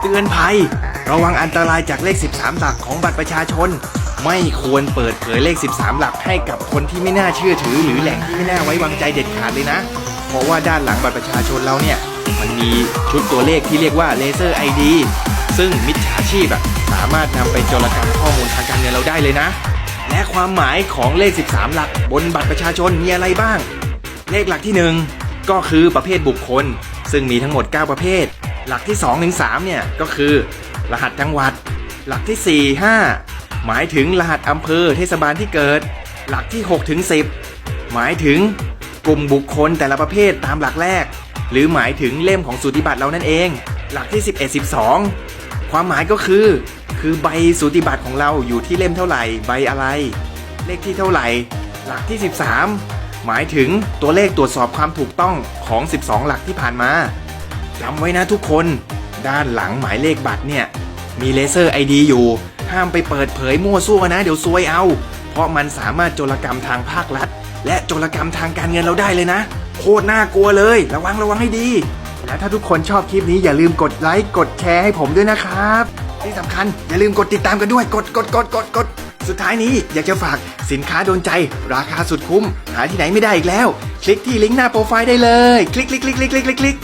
เตือนภัย ระวังอันตรายจากเลข 13 หลักของบัตรประชาชน ไม่ควรเปิดเผยเลข 13 หลักให้กับคนที่ไม่น่าเชื่อถือ หรือแหล่งที่ไม่น่าไว้วางใจเด็ดขาดเลยนะ เพราะว่าด้านหลังบัตรประชาชนเราเนี่ย มันมีชุดตัวเลขที่เรียกว่าเลเซอร์ ID ซึ่งมิจฉาชีพอะสามารถนำไปโจรกรรมข้อมูลทางการเงินเราได้เลยนะ และความหมายของเลข 13 หลัก บนบัตรประชาชนมีอะไรบ้าง เลขหลักที่ 1 ก็คือประเภทบุคคล ซึ่งมีทั้งหมด 9 ประเภท หลักที่2ถึง3เนี่ยก็คือ รหัสจังหวัด หลักที่ 4 5 หมายถึงรหัสอำเภอเทศบาลที่เกิด หลักที่6ถึง10 หมายถึงกลุ่มบุคคลแต่ละประเภทตามหลักแรก หรือหมายถึงเล่มของสูติบัตรเรานั่นเอง หลักที่ 11 12 ความหมายก็คือ คือใบสูติบัตรของเราอยู่ที่เล่มเท่าไหร่ใบอะไร เลขที่เท่าไหร่ หลักที่ 13 หมายถึงตัวเลขตรวจสอบความถูกต้องของ 12 หลักที่ผ่านมา จำไว้นะทุกคนด้านหลังหมายเลขบัตรเนี่ย มีเลเซอร์ ID อยู่ ห้ามไปเปิดเผยมั่วซั่วนะ เดี๋ยวซวยเอา เพราะมันสามารถโจรกรรมทางภาครัฐ และโจรกรรมทางการเงินเราได้เลยนะ โคตรน่ากลัวเลย ระวังระวังให้ดี และถ้าทุกคนชอบคลิปนี้อย่าลืมกดไลค์กดแชร์ให้ผมด้วยนะครับ ที่สำคัญอย่าลืมกดติดตามกันด้วยกดกดกดกดกดสุดท้ายนี้อยากจะฝากสินค้าโดนใจ ราคาสุดคุ้ม หาที่ไหนไม่ได้อีกแล้ว คลิกที่ลิงก์หน้าโปรไฟล์ได้เลย คลิกคลิกคลิกคลิกคลิกคลิก